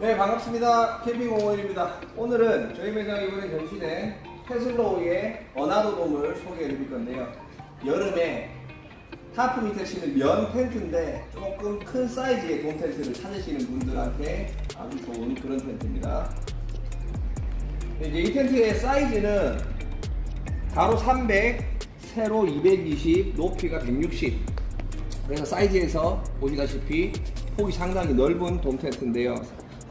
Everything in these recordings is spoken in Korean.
네 반갑습니다. 캠핑 오원입니다. 오늘은 저희 매장 이번에 전시된 테슬로우의 어나도돔을 소개해 드릴 건데요. 여름에 타프 밑에 치는 면 텐트인데 조금 큰 사이즈의 돔 텐트를 찾으시는 분들한테 아주 좋은 그런 텐트입니다. 네, 이제 이 텐트의 사이즈는 가로 300, 세로 220, 높이가 160 그래서 사이즈에서 보시다시피 폭이 상당히 넓은 돔 텐트인데요.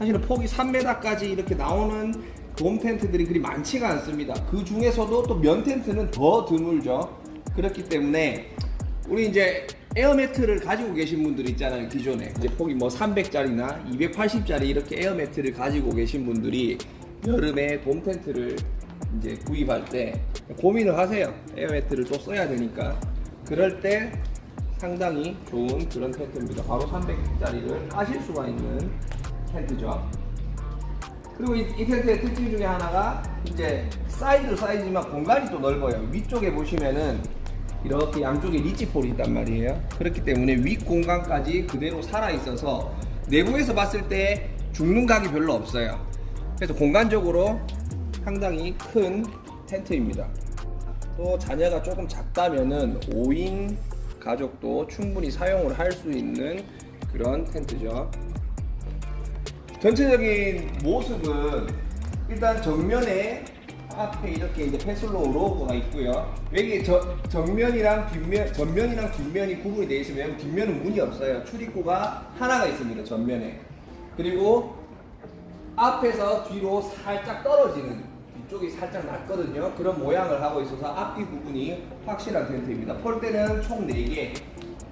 사실은 폭이 3m까지 이렇게 나오는 돔 텐트들이 그리 많지가 않습니다. 그 중에서도 또 면 텐트는 더 드물죠. 그렇기 때문에 우리 이제 에어매트를 가지고 계신 분들 있잖아요. 기존에 이제 폭이 뭐 300짜리나 280짜리 이렇게 에어매트를 가지고 계신 분들이 여름에 돔 텐트를 이제 구입할 때 고민을 하세요. 에어매트를 또 써야 되니까. 그럴 때 상당히 좋은 그런 텐트입니다. 바로 300짜리를 하실 수가 있는 텐트죠. 그리고 이, 이 텐트의 특징 중에 하나가 이제 사이드 사이즈지만 공간이 또 넓어요. 위쪽에 보시면은 이렇게 양쪽에 리치폴이 있단 말이에요. 그렇기 때문에 윗 공간까지 그대로 살아 있어서 내부에서 봤을 때 죽는 각이 별로 없어요. 그래서 공간적으로 상당히 큰 텐트입니다. 또 자녀가 조금 작다면은 5인 가족도 충분히 사용을 할 수 있는 그런 텐트죠. 전체적인 모습은 일단 정면에 앞에 이렇게 이제 페슬로 로고가 있고요. 여기 저, 정면이랑 뒷면, 전면이랑 뒷면이 구분이 되어 있으면 뒷면은 문이 없어요. 출입구가 하나가 있습니다. 전면에. 그리고 앞에서 뒤로 살짝 떨어지는 이쪽이 살짝 낮거든요. 그런 모양을 하고 있어서 앞뒤 구분이 확실한 텐트입니다. 폴대는 총 4개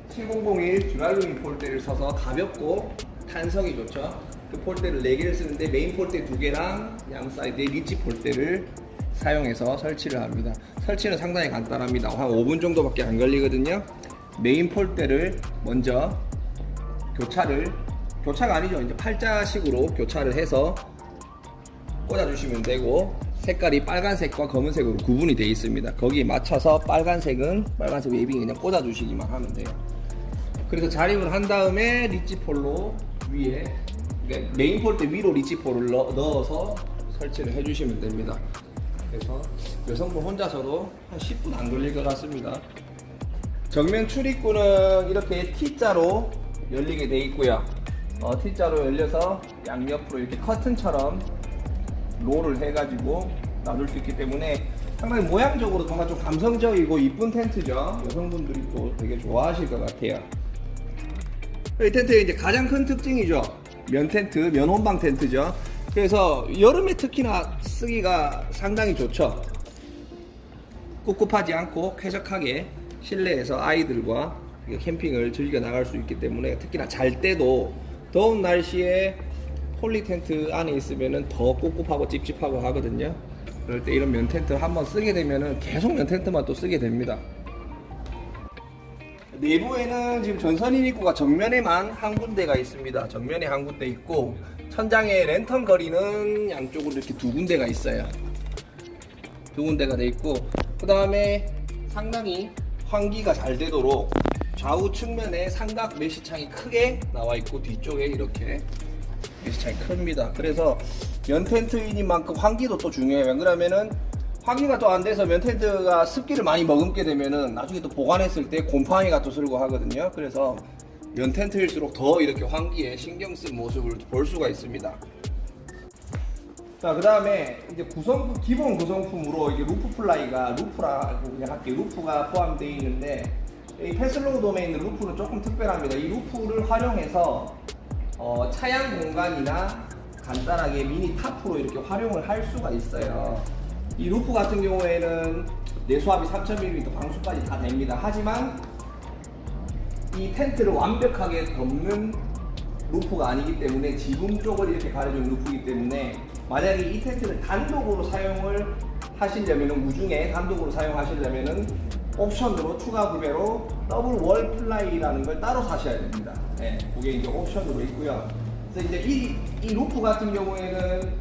7001 드라이빙 폴대를 써서 가볍고 탄성이 좋죠. 그 폴대를 4개를 쓰는데 메인 폴대 2개랑 양 사이드에 리치 폴대를 사용해서 설치를 합니다. 설치는 상당히 간단합니다. 한 5분 정도밖에 안 걸리거든요. 메인 폴대를 먼저 교차를 교차가 아니죠. 이제 팔자식으로 교차를 해서 꽂아주시면 되고 색깔이 빨간색과 검은색으로 구분이 되어 있습니다. 거기에 맞춰서 빨간색은 빨간색 웨이빙 그냥 꽂아주시기만 하면 돼요. 그래서 자립을 한 다음에 리치폴로 위에 그러니까 메인 폴대 위로 리치 폴을 넣, 넣어서 설치를 해주시면 됩니다. 그래서 여성분 혼자서도 한 10분 안 걸릴 것 같습니다. 정면 출입구는 이렇게 T자로 열리게 돼 있고요. 어, T자로 열려서 양옆으로 이렇게 커튼처럼 롤을 해가지고 놔둘 수 있기 때문에 상당히 모양적으로 정말 좀 감성적이고 이쁜 텐트죠. 여성분들이 또 되게 좋아하실 것 같아요. 이 텐트의 이제 가장 큰 특징이죠. 면 텐트, 면 혼방 텐트죠. 그래서 여름에 특히나 쓰기가 상당히 좋죠. 꿉꿉하지 않고 쾌적하게 실내에서 아이들과 캠핑을 즐겨 나갈 수 있기 때문에 특히나 잘 때도 더운 날씨에 폴리 텐트 안에 있으면 더 꿉꿉하고 찝찝하고 하거든요. 그럴 때 이런 면 텐트 한번 쓰게 되면 계속 면 텐트만 또 쓰게 됩니다. 내부에는 지금 전선인 입구가 정면에만 한 군데가 있습니다. 정면에 한 군데 있고 천장에 랜턴 거리는 양쪽으로 이렇게 두 군데가 있어요. 두 군데가 돼 있고 그 다음에 상당히 환기가 잘 되도록 좌우 측면에 삼각 메시창이 크게 나와 있고 뒤쪽에 이렇게 메시창이 큽니다. 그래서 면 텐트이니만큼 환기도 또 중요해요. 그러면은 환기가 또 안 돼서 면 텐트가 습기를 많이 머금게 되면은 나중에 또 보관했을 때 곰팡이가 또 쓸고 하거든요. 그래서 면 텐트일수록 더 이렇게 환기에 신경 쓴 모습을 볼 수가 있습니다. 자, 그 다음에 이제 구성품, 기본 구성품으로 이게 루프 플라이가, 루프라고 그냥 할게요. 루프가 포함되어 있는데, 이 패슬로우 돔에 있는 루프는 조금 특별합니다. 이 루프를 활용해서, 어, 차양 공간이나 간단하게 미니 타프로 이렇게 활용을 할 수가 있어요. 이 루프 같은 경우에는 내수압이 3000mm 방수까지 다 됩니다. 하지만 이 텐트를 완벽하게 덮는 루프가 아니기 때문에 지붕 쪽을 이렇게 가려준 루프이기 때문에 만약에 이 텐트를 단독으로 사용을 하시려면 우중에 단독으로 사용하시려면은 옵션으로 추가 구매로 더블 월 플라이라는 걸 따로 사셔야 됩니다. 네, 그게 이제 옵션으로 있고요. 그래서 이제 이, 이 루프 같은 경우에는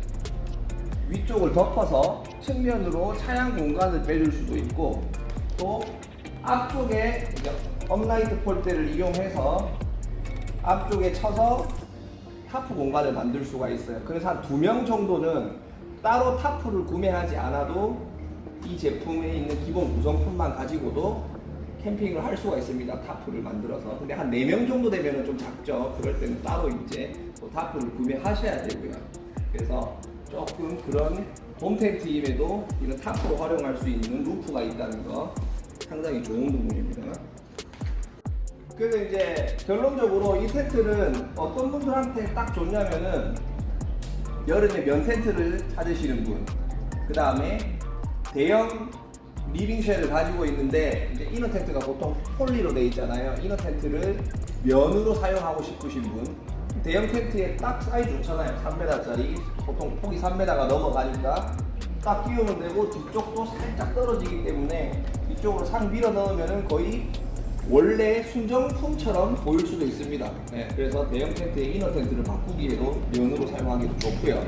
위쪽을 덮어서 측면으로 차양 공간을 빼줄 수도 있고 또 앞쪽에 업라이트 폴대를 이용해서 앞쪽에 쳐서 타프 공간을 만들 수가 있어요. 그래서 한 두 명 정도는 따로 타프를 구매하지 않아도 이 제품에 있는 기본 구성품만 가지고도 캠핑을 할 수가 있습니다. 타프를 만들어서. 근데 한 네 명 정도 되면 좀 작죠. 그럴 때는 따로 이제 또 타프를 구매하셔야 되고요. 그래서 조금 그런 홈 텐트임에도 이런 타프로 활용할 수 있는 루프가 있다는 거 상당히 좋은 부분입니다. 그래서 이제 결론적으로 이 텐트는 어떤 분들한테 딱 좋냐면은 여름에 면 텐트를 찾으시는 분, 그 다음에 대형 리빙쉘을 가지고 있는데 이제 이너 텐트가 보통 폴리로 돼 있잖아요. 이너 텐트를 면으로 사용하고 싶으신 분, 대형 텐트에 딱 사이즈 좋잖아요. 3m짜리 보통 폭이 3m가 넘어가니까 딱 끼우면 되고 뒤쪽도 살짝 떨어지기 때문에 이쪽으로 상 밀어 넣으면은 거의 원래 순정품처럼 보일 수도 있습니다. 네, 그래서 대형 텐트의 이너 텐트를 바꾸기에도 면으로 사용하기도 좋고요.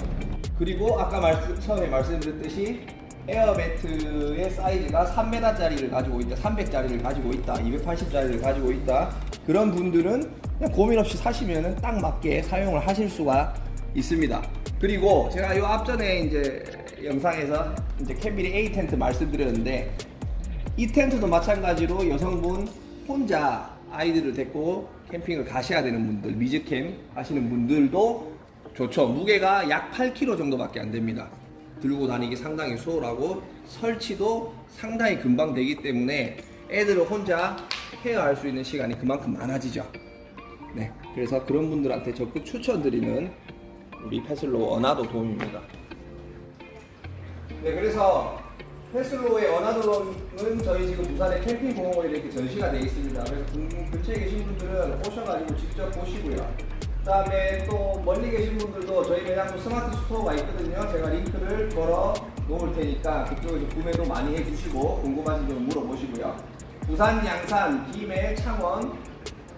그리고 아까 말씀, 처음에 말씀드렸듯이 에어매트의 사이즈가 3m짜리를 가지고 있다, 300짜리를 가지고 있다, 280짜리를 가지고 있다. 그런 분들은 그냥 고민 없이 사시면은 딱 맞게 사용을 하실 수가 있습니다. 그리고 제가 이 앞전에 이제 영상에서 이제 캠비리 A 텐트 말씀드렸는데 이 텐트도 마찬가지로 여성분 혼자 아이들을 데리고 캠핑을 가셔야 되는 분들, 미즈캠 하시는 분들도 좋죠. 무게가 약 8kg 정도밖에 안 됩니다. 들고 다니기 상당히 수월하고 설치도 상당히 금방 되기 때문에 애들을 혼자 케어할 수 있는 시간이 그만큼 많아지죠. 네, 그래서 그런 분들한테 적극 추천드리는 우리 패슬로 어나도 돔입니다. 네, 그래서 패슬로의 어나드론은 저희 지금 부산의 캠핑 공원에 이렇게 전시가 되어 있습니다. 그래서 근- 근처에 계신 분들은 오셔가지고 직접 보시고요. 그 다음에 또 멀리 계신 분들도 저희 매장도 스마트 스토어가 있거든요. 제가 링크를 걸어 놓을 테니까 그쪽에서 구매도 많이 해주시고 궁금하신 점 물어보시고요. 부산, 양산, 김해, 창원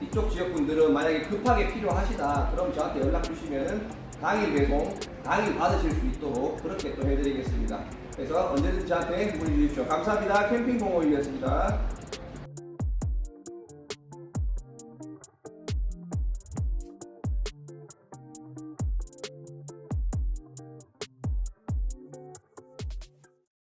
이쪽 지역 분들은 만약에 급하게 필요하시다 그럼 저한테 연락 주시면은 당일 배송, 당일 받으실 수 있도록 그렇게 또 해드리겠습니다. 그래서 언제든 저한테 문의 주십시오. 감사합니다. 캠핑 공원이었습니다.